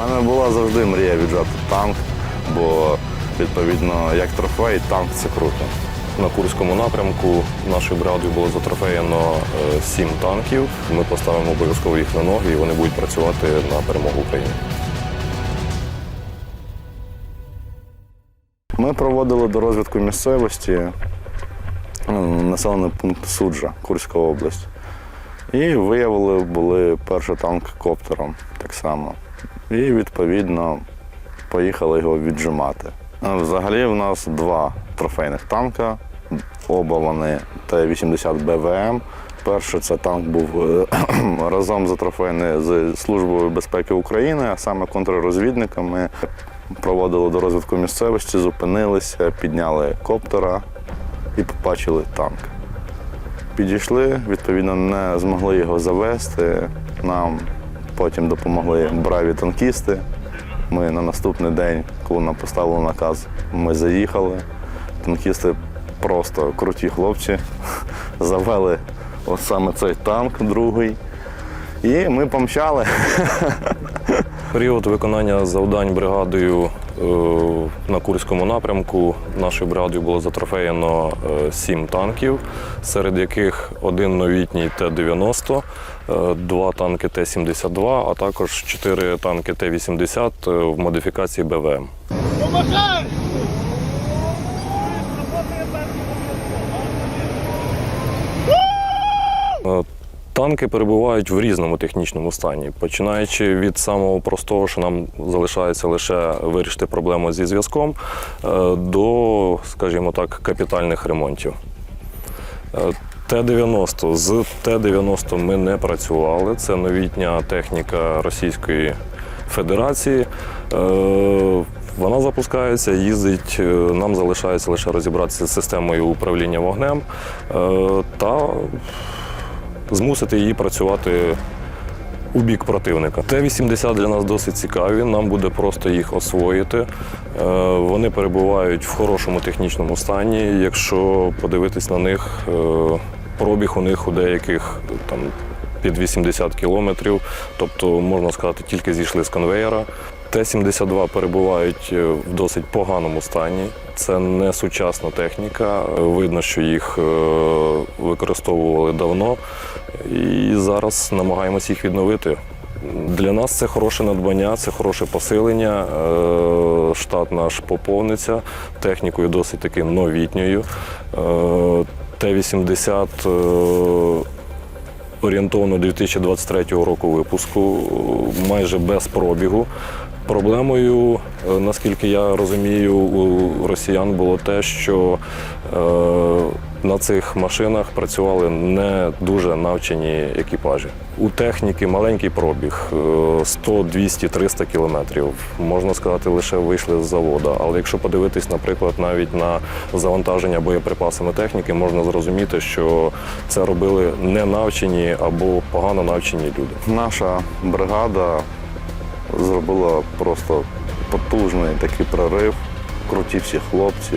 У мене була завжди мрія віджати танк, бо відповідно як трофей, танк це круто. На Курському напрямку нашою бригадою було затрофеєно е, сім танків. Ми поставимо обов'язково їх на ноги і вони будуть працювати на перемогу України. Ми проводили до розвідку місцевості ну, населений пункт Суджа, Курська область. І виявили, були перший танк коптером так само. І відповідно поїхали його віджимати. Взагалі в нас два трофейних танка. Оба вони Т-80 БВМ. Перший це танк був е, разом затрофейний з Службою безпеки України, а саме контррозвідниками. Проводили до розвитку місцевості, зупинилися, підняли коптера і побачили танк. Підійшли, відповідно, не змогли його завести. Нам потім допомогли браві танкісти. Ми на наступний день, коли нам поставили наказ, ми заїхали. Танкісти просто круті хлопці, завели от саме цей танк другий. І ми помчали. Період виконання завдань бригадою на Курському напрямку нашою бригадою було затрофеєно е, сім танків, серед яких один новітній Т-90, е, два танки Т-72, а також чотири танки Т-80 е, в модифікації БВМ. Е, Танки перебувають в різному технічному стані, починаючи від самого простого, що нам залишається лише вирішити проблему зі зв'язком, е, до, скажімо так, капітальних ремонтів. Е, Т-90. З Т-90 ми не працювали. Це новітня техніка Російської Федерації. Е, Вона запускається, їздить. Нам залишається лише розібратися з системою управління вогнем та змусити її працювати у бік противника. Т-80 для нас досить цікаві, нам буде просто їх освоїти. Е, Вони перебувають в хорошому технічному стані. Якщо подивитись на них, е, пробіг у них у деяких там під 80 кілометрів, тобто, можна сказати, тільки зійшли з конвеєра. Т-72 перебувають е, в досить поганому стані. Це не сучасна техніка. Видно, що їх використовували давно, і зараз намагаємося їх відновити. Для нас це хороше надбання, це хороше посилення. Е, Штат наш поповниться технікою досить таки новітньою. Е, Т-80 е, орієнтовно 2023 року випуску, майже без пробігу. Проблемою, наскільки я розумію, у росіян було те, що на цих машинах працювали не дуже навчені екіпажі. У техніки маленький пробіг е, 100, 200, 300 кілометрів. Можна сказати, лише вийшли з заводу. Але якщо подивитись, наприклад, навіть на завантаження боєприпасами техніки, можна зрозуміти, що це робили не навчені або погано навчені люди. Наша бригада зробила просто потужний такий прорив. Круті всі хлопці.